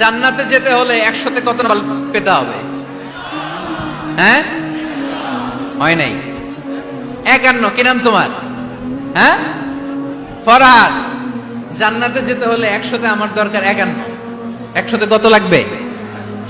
জান্নাতে যেতে হলে একসাথে কত ফল পেতে হবে হ্যাঁ হয় নাই একান্ন কি নাম তোমার হ্যাঁ ফরহাদ জান্নাতে যেতে হলে একসাথে আমার দরকার একান্ন একসাথে কত লাগবে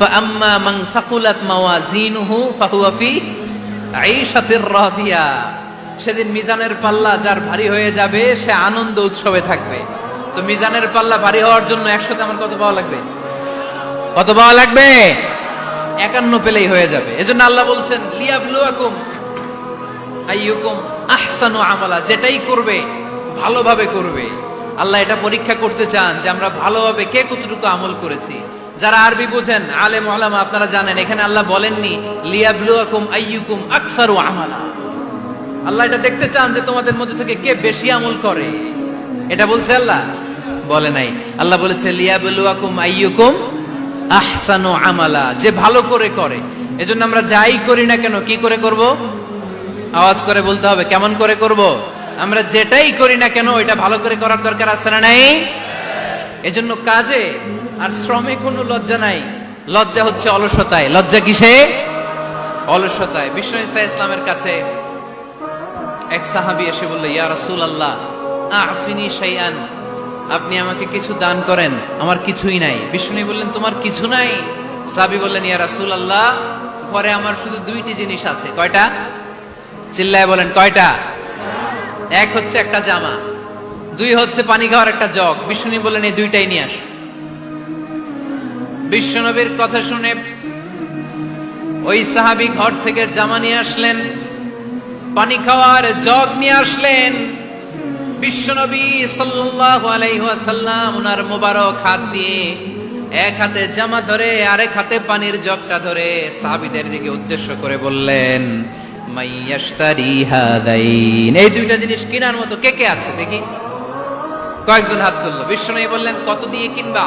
فأما من ثقلت موازينه فهو في عيشة راضية সেদিন মিজানের পাল্লা যার ভারী হয়ে যাবে সে আনন্দ উৎসবে থাকবে তো মিজানের পাল্লা ভারী হওয়ার জন্য একসাথে আমার কত পাওয়া লাগবে কত পাওয়া লাগবে? একান্ন পেলেই হয়ে যাবে। এজন্য আল্লাহ বলছেন, লিয়াবলুয়াকুম আইয়ুকুম আহসানু আমালা, যেটাই করবে, ভালোভাবে করবে। আল্লাহ এটা পরীক্ষা করতে চান যে আমরা ভালোভাবে কে কতটুকু আমল করেছি। যারা আরবি বুঝেন, আলেম ওলামা আপনারা জানেন, এখানে আল্লাহ বলেননি, লিয়াবলুয়াকুম আইয়ুকুম আকসারু আমালা। আল্লাহ এটা দেখতে চান যে তোমাদের মধ্যে থেকে কে বেশি আমল করে। এটা বলছে আল্লাহ? বলে নাই। আল্লাহ বলেছে, লিয়াবলুয়াকুম আইয়ুকুম আহসানু আমালা, যে ভালো করে করে। এজন্য আমরা যাই করি না কেন? কি করে করব? আওয়াজ করে বলতে হবে, কেমন করে করব? আমরা যেটাই করি না কেন, এটা ভালো করে করার দরকার আছে না নাই? এজন্য কাজে আর শ্রমে কোনো লজ্জা নাই। লজ্জা হচ্ছে অলসতায়। লজ্জা কিসে? অলসতায়। বিষ্ণু ইসা ইসলামের কাছে এক সাহাবি এসে বলল, ইয়া রাসূল আল্লাহ আফিনি শাইআন। আপনি আমাকে কিছু দান করেন, আমার কিছুই নাই। বিষ্ণু বললেন, তোমার কিছু নাই? সাবি বললেন, ইয়া রাসুল আল্লাহ পরে আমার শুধু দুইটি জিনিস আছে। কয়টা? চিল্লায় বলেন, কয়টা? এক হচ্ছে একটা জামা, দুই হচ্ছে পানি খাওয়ার একটা জগ। বিষ্ণু বললেন, এই দুইটাই নিয়ে আস। বিশ্বনবীর কথা শুনে ওই সাহাবি ঘর থেকে জামা নিয়ে আসলেন, পানি খাওয়ার জগ নিয়ে আসলেন। বিশ্বনবী সাল্লাল্লাহু আলাইহি ওনার মোবারক হাত দিয়ে এক হাতে জামা ধরে, আরেক হাতে পানির জগটা ধরে সাহাবীদের দিকে উদ্দেশ্য করে বললেন মাইয়াশতারি হাদাইন। এই দুইটা জিনিস কেনার মতো কে কে আছে দেখি। কয়েকজন হাত তুললো। বিশ্বনবী বললেন, কত দিয়ে কিনবা?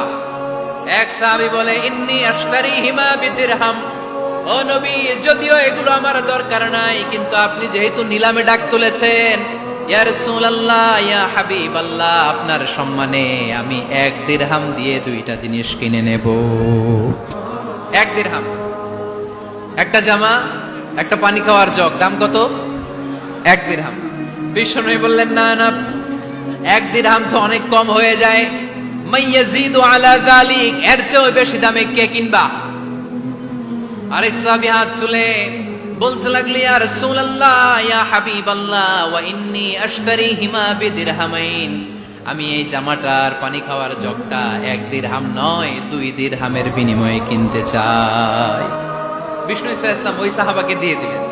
এক সাহাবী বলে, ইন্নি আশতারি হিমা বিদিরহাম। ও নবী, যদিও এগুলো আমার দরকার নাই, কিন্তু আপনি যেহেতু নিলামে ডাক তুলেছেন আপনার সম্মানে আমি এক দিরহাম দিয়ে দুইটা জিনিস কিনে নেব। এক দিরহাম। একটা জামা, একটা পানি খাওয়ার জগ, দাম কত? এক দিরহাম। বিশ্বনবী বললেন, না না, এক দিরহাম তো অনেক কম হয়ে যায়। মাইয়াজিদু আলা যালিক, এর চেয়েও বেশি দামে কে কিনবা? আরেক সাহাবী হাত তুলে বলতে লাগলি, ইয়া রাসূলুল্লাহ, ইয়া হাবিবাল্লাহ, ওয়া ইন্নী হিমা আমি এই জামাটার পানি খাওয়ার জগটা এক দিরহাম নয়, দুই দিরহামের বিনিময়ে কিনতে চাই। বিষ্ণু ইসা ইসলাম ওই সাহাবাকে দিয়ে দিলেন।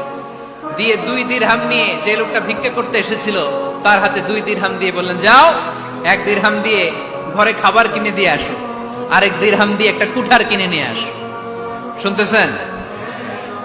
দিয়ে দুই দিরহাম নিয়ে যে লোকটা ভিক্ষা করতে এসেছিল, তার হাতে দুই দিরহাম দিয়ে বললেন, যাও, এক দিরহাম দিয়ে ঘরে খাবার কিনে দিয়ে আসো, আরেক দিরহাম দিয়ে একটা কুঠার কিনে নিয়ে আসো। শুনতেছেন?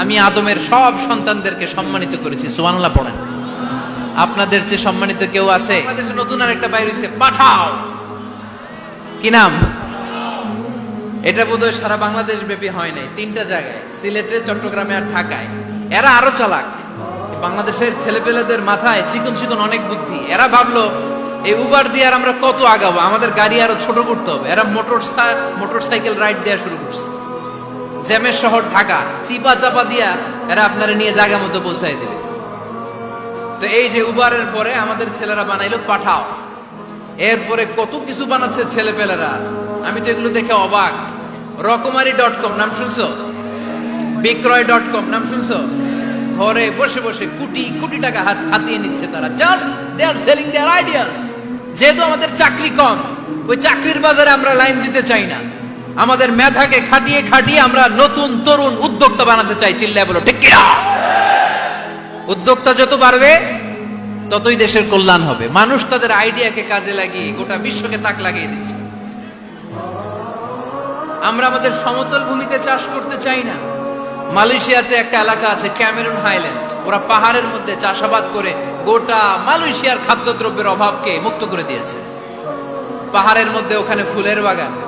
আমি আদমের সব সন্তানদেরকে সম্মানিত করেছি। সুবহানাল্লাহ, পড়েন। আপনাদের চেয়ে সম্মানিত কেউ আছে? নতুন আর একটা বাইরে হইছে, পাঠাও। কি নাম? এটা বোধহয় সারা বাংলাদেশ ব্যাপী হয় নাই, তিনটা জায়গায়, সিলেটে, চট্টগ্রামে আর ঢাকায়। এরা আরও চালাক। বাংলাদেশের ছেলেপেলেদের মাথায় চিকন চিকন অনেক বুদ্ধি। এরা ভাবলো, এই উবার দিয়ে আর আমরা কত আগাবো? আমাদের গাড়ি আরও ছোট করতে হবে। এরা মোটর মোটর সাইকেল রাইড দেওয়া শুরু করছে। জ্যামের শহর ঢাকা, চিপা চাপা দিয়া এরা আপনারা নিয়ে জায়গা মতো পৌঁছাই দিবে। তো এই যে উবারের পরে আমাদের ছেলেরা বানাইলো পাঠাও। এরপরে কত কিছু বানাচ্ছে ছেলেপেলেরা, আমি তো এগুলো দেখে অবাক। রকমারি ডট কম, নাম শুনছো? বিক্রয় ডট কম, নাম শুনছো? ঘরে বসে বসে কোটি কোটি টাকা হাত হাতিয়ে নিচ্ছে তারা। Just they are selling their ideas যেহেতু আমাদের চাকরি কম, ওই চাকরির বাজারে আমরা লাইন দিতে চাই না। আমাদের মেধাকে খাটিয়ে খাটিয়ে আমরা নতুন তরুণ উদ্যোক্তা বানাতে চাই, চিল্লায় বলো, ঠিক কিনা? উদ্যোক্তা যত বাড়বে, ততই দেশের কল্যাণ হবে। মানুষ তাদের আইডিয়াকে কাজে লাগিয়ে গোটা বিশ্বকে তাক লাগিয়ে দিচ্ছে। আমরা আমাদের সমতল ভূমিতে চাষ করতে চাই না। মালয়েশিয়াতে একটা এলাকা আছে, ক্যামেরুন হাইল্যান্ড। ওরা পাহাড়ের মধ্যে চাষাবাদ করে গোটা মালয়েশিয়ার খাদ্যদ্রব্যের অভাবকে মুক্ত করে দিয়েছে। পাহাড়ের মধ্যে ওখানে ফুলের বাগান।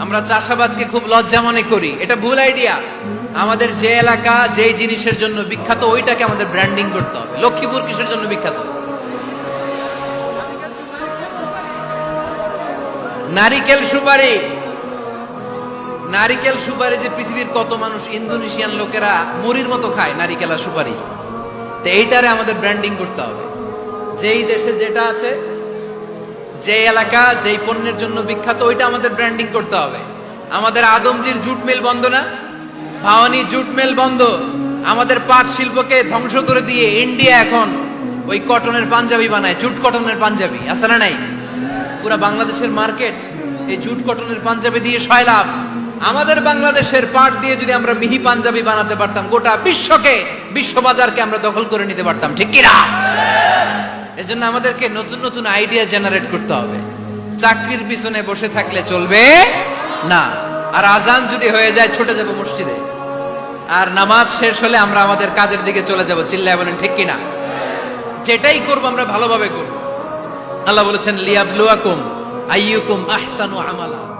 আমরা চাষাবাদকে খুব লজ্জা মনে করি। এটা ভুল আইডিয়া আমাদের যে এলাকা যে জিনিসের জন্য বিখ্যাত, ওইটাকে আমাদের ব্র্যান্ডিং করতে হবে। লক্ষ্মীপুর কিসের জন্য বিখ্যাত। নারিকেল সুপারি। নারিকেল সুপারি যে পৃথিবীর কত মানুষ ইন্দোনেশিয়ান লোকেরা মুড়ির মতো খায়, নারিকেল আর সুপারি। তো এইটারে আমাদের ব্র্যান্ডিং করতে হবে। যেই দেশে যেটা আছে যে এলাকা, যেই পণ্যের জন্য বিখ্যাত, ওইটা আমাদের ব্র্যান্ডিং করতে হবে। আমাদের আদমজির জুট মিল বন্ধ না? ভাওয়ানি জুট মিল বন্ধ। আমাদের পাট শিল্পকে ধ্বংস করে দিয়ে ইন্ডিয়া এখন ওই কটনের পাঞ্জাবি বানায়, জুট কটনের পাঞ্জাবি। আছে না নাই? পুরা বাংলাদেশের মার্কেট এই জুট কটনের পাঞ্জাবি দিয়ে সয়লাভ আমাদের বাংলাদেশের পাট দিয়ে যদি আমরা মিহি পাঞ্জাবি বানাতে পারতাম, গোটা বিশ্বকে, বিশ্ববাজারকে আমরা দখল করে নিতে পারতাম, ঠিক কিনা? এজন্য আমাদেরকে নতুন নতুন আইডিয়া জেনারেট করতে হবে। চাকরির পিছনে বসে থাকলে চলবে না। আর আজান যদি হয়ে যায়, ছুটে যাব মসজিদে। আর নামাজ শেষ হলে আমরা আমাদের কাজের দিকে চলে যাব। চিল্লায় বলেন, ঠিক কিনা? যেটাই করব, আমরা ভালোভাবে করব। আল্লাহ বলেছেন, লিয়াবলুয়াকুম আইয়ুকুম আহসানু আমালা।